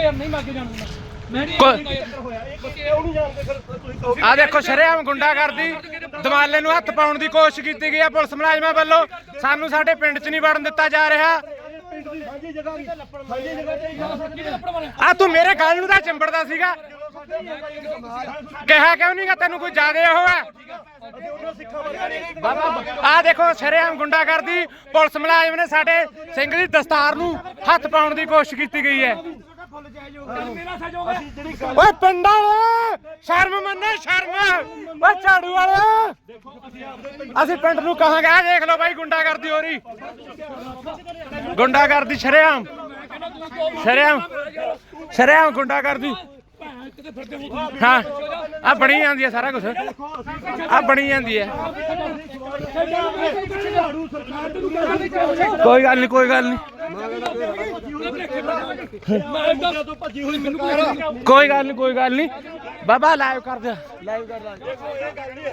ਜਾਊਂਗਾ ਯਾਰ ਨਹੀਂ ਮੈਂ ਅੱਗੇ ਜਾਣੂਗਾ ਮੈਂ ਨਹੀਂ ਕੋ- ਜਾਊਂਗਾ ਯਾਰ ਉਹ ਨਹੀਂ ਜਾਣਦੇ ਫਿਰ ਤੁਸੀਂ ਕਹੋਗੇ ਆ ਦੇਖੋ ਸ਼ਰੇਆਮ ਗੁੰਡਾ ਕਰਦੀ ਦਮਾਲੇ ਨੂੰ ਹੱਥ ਪਾਉਣ ਦੀ ਕੋਸ਼ਿਸ਼ ਕੀਤੀ ਗਈ ਹੈ ਪੁਲਿਸ ਮੁਲਾਜ਼ਮਾਂ ਵੱਲੋਂ। ਸਾਨੂੰ ਸਾਡੇ ਪਿੰਡ 'ਚ ਨਹੀਂ ਵੜਨ ਦਿੱਤਾ ਜਾ ਰਿਹਾ। ਪਿੰਡ ਦੀ ਸਾਂਝੀ ਜਗ੍ਹਾ ਦੀ ਸਾਂਝੀ ਜਗ੍ਹਾ ਤੇ ਕਿਹਦੇ ਲੱਪੜ ਮਾਰੇ ਆ ਤੂੰ ਮੇਰੇ ਗੱਲ ਨੂੰ ਤਾਂ ਚਿੰਬੜਦਾ ਸੀਗਾ। ਕਿਹਾ ਕਿਉਂ ਨਹੀਂਗਾ ਤੈਨੂੰ ਕੋਈ ਜ਼ਿਆਦਾ ਉਹ ਹੈ? ਆ ਦੇਖੋ ਸ਼ਰੇਆਮ ਗੁੰਡਾ ਕਰਦੀ ਪੁਲਿਸ ਮੁਲਾਜ਼ਮ ਨੇ ਸਾਡੇ ਸਿੰਘ ਦੀ ਦਸਤਾਰ ਨੂੰ ਹੱਥ ਪਾਉਣ ਦੀ ਕੋਸ਼ਿਸ਼ ਕੀਤੀ ਗਈ ਹੈ। ਮੇਰਾ ਸਹਿਯੋਗ ਹੈ। ਅਸੀਂ ਜਿਹੜੀ ਗੱਲ ਓਏ ਪਿੰਡਾਂ ਵਾਲੇ ਸ਼ਰਮ ਮੰਨੇ ਸ਼ਰਮ। ਓਏ ਝਾੜੂ ਵਾਲੇ। ਅਸੀਂ ਪਿੰਡ ਨੂੰ ਕਹਾਂਗੇ ਆ ਦੇਖ ਲਓ ਬਾਈ ਗੁੰਡਾ ਕਰਦੀ ਹੋ ਰਹੀ। ਗੁੰਡਾ ਕਰਦੀ ਸ਼ਰੇਆਮ। ਸ਼ਰੇਆਮ। ਸ਼ਰੇਆਮ ਗੁੰਡਾ ਕਰਦੀ ਹੋ ਆ ਬਣੀ ਜਾਂਦੀ ਹੈ ਸਾਰਾ ਕੁਝ ਆ ਬਣੀ ਜਾਂਦੀ ਹੈ। ਕੋਈ ਗੱਲ ਨਹੀਂ ਕੋਈ ਗੱਲ ਨਹੀਂ ਕੋਈ ਗੱਲ ਨਹੀਂ ਕੋਈ ਗੱਲ ਨਹੀਂ ਬਾਬਾ ਲਾਈਵ ਕਰ ਦੇ ਲਾਈਵ ਕਰ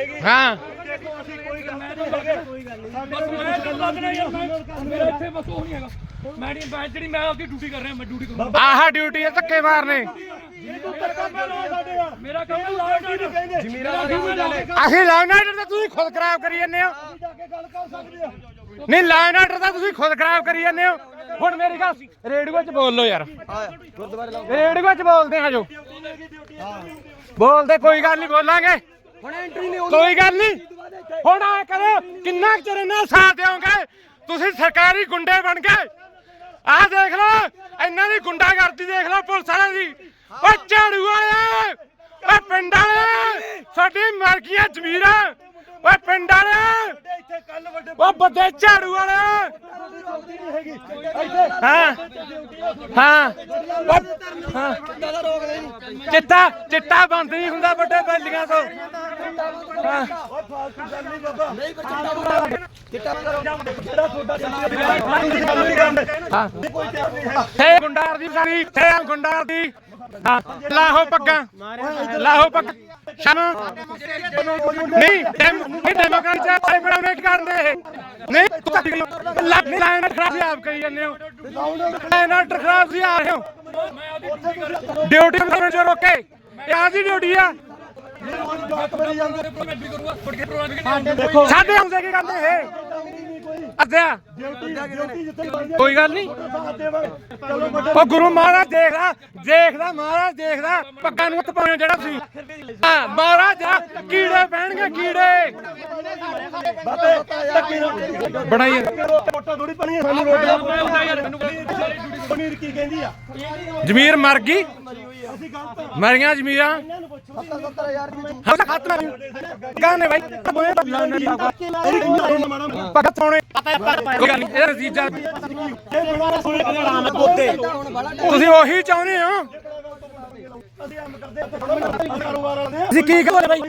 ਇਹ ਹਾਂ। ਦੇਖੋ ਡਿਊਟੀ ਆਹ ਡਿਊਟੀ ਹੈ ਧੱਕੇ ਮਾਰਨੇ। ਅਸੀਂ ਲਾਈਨ ਆਰਡਰ ਤਾਂ ਤੁਸੀਂ ਖੁਦ ਖਰਾਬ ਕਰੀ ਜਾਂਦੇ ਹੋ। ਨਹੀਂ ਲਾਈਨ ਆਰਡਰ ਤਾਂ ਤੁਸੀਂ ਖੁਦ ਖਰਾਬ ਕਰੀ ਜਾਂਦੇ ਹੋ। ਹੁਣ ਮੇਰੀ ਗੱਲ ਰੇਡੀਓ 'ਚ ਬੋਲ ਲਓ ਯਾਰ। ਰੇਡੀਓ 'ਚ ਬੋਲਦੇ ਆ ਜੋ। ਬੋਲਦੇ ਕੋਈ ਗੱਲ ਨਹੀਂ ਬੋਲਾਂਗੇ। ਹੁਣ ਐਂਟਰੀ ਨਹੀਂ ਕੋਈ ਗੱਲ ਨਹੀਂ ਹੁਣ ਆ ਕਰੋ ਕਿੰਨਾ ਚਿਰ ਨਾਲ ਸਾਥ ਦਿਓਗੇ? ਤੁਸੀਂ ਸਰਕਾਰੀ ਗੁੰਡੇ ਬਣ ਗਏ। ਆਹ ਦੇਖ ਲਓ ਇਹਨਾਂ ਦੀ ਗੁੰਡਾ ਕਰਦੀ ਦੇਖ ਲਓ ਪੁਲਿਸ ਵਾਲਿਆਂ ਦੀ। ਓ ਝਾੜੂ ਵਾਲੇ ਓ ਪਿੰਡ ਵਾਲੇ ਸਾਡੀ ਮਰਗੀਆਂ ਜ਼ਮੀਰਾਂ ਓਏ ਪਿੰਡ ਵਾਲੇ ਵੱਡੇ ਓ ਬੱਦੇ ਝਾੜੂ ਵਾਲੇ। ਹਾਂ। ਹਾਂ। ਓ- ਹਾਂ। ਚਿੱਟਾ ਚਿੱਟਾ ਬੰਦ ਨਹੀਂ ਹੁੰਦਾ ਵੱਡੇ ਬੈਲੀਆਂ ਤੋਂ। ਹਾਂ। ਹਾਂ। ਕੋਈ ਗੁੰਡਾਰ ਦੀ ਸਾਰੀ ਥੇ ਗੁੰਡਾਰ ਦੀ। ਹਾਂ। ਲਾਹੋ ਪੱਗਾਂ। ਲਾਹੋ ਪੱਗ। ਸ਼ਾਮ ਨਹੀਂ, ਡੈਮ ਨਹੀਂ, ਡੈਮੋਕ੍ਰੇਟ ਚ ਕਰਦੇ ਨਹੀਂ ਨਹੀਂ ਲਾਇਨ ਖਰਾਬ ਆਪ ਕਰੀ ਜਾਂਦੇ ਹੋ। ਲਾਇਨ ਖਰਾਬ ਸੀ, ਆ ਰਹੇ ਹੋ। ਡਿਊਟੀ ਨੂੰ ਜੋ ਰੋਕੇ। ਇਹ ਆਦੀ ਡਿਊਟੀ ਆ। ਸਾਡੇ ਹੁੰਦੇ ਕੀ ਕਰਦੇ ਇਹ? ਅੱਧਿਆ? ਕੋਈ ਗੱਲ ਨਹੀਂ। ਉਹ ਗੁਰੂ ਮਹਾਰਾਜ ਦੇਖਦਾ ਦੇਖਦਾ, ਮਹਾਰਾਜ ਦੇਖਦਾ, ਪੱਗਾਂ ਨੂੰ ਹੱਥ ਪਾਉਣਾ ਜਿਹੜਾ ਤੁਸੀਂ ਹਾਂ, ਮਹਾਰਾਜ, ਕੀੜੇ ਪੈਣਗੇ, ਕੀੜੇ। ਬਣਾਈ ਵੋਟਾਂ ਥੋੜੀ ਪਣੀਆਂ ਸਾਨੂੰ ਪਨੀਰ ਕੀ ਕਹਿੰਦੀ ਆ ਜ਼ਮੀਰ ਮਰ ਗਈ। ਅਸੀਂ ਗਲਤ ਆ ਮਰੀਆਂ ਜ਼ਮੀਰਾਂ। 70000 ਰੁਪਏ ਹਾਂ ਤਾਂ ਖਤਮ ਬਾਈ ਬੋਏ ਪਾਉਣੇ ਕੋਈ ਗੱਲ ਨਹੀਂ ਨਤੀਜਾ ਤੁਸੀਂ ਉਹੀ ਚਾਹੁੰਦੇ ਹੋ? ਅਸੀਂ ਕੀ ਕਰਦੇ ਬਾਈ?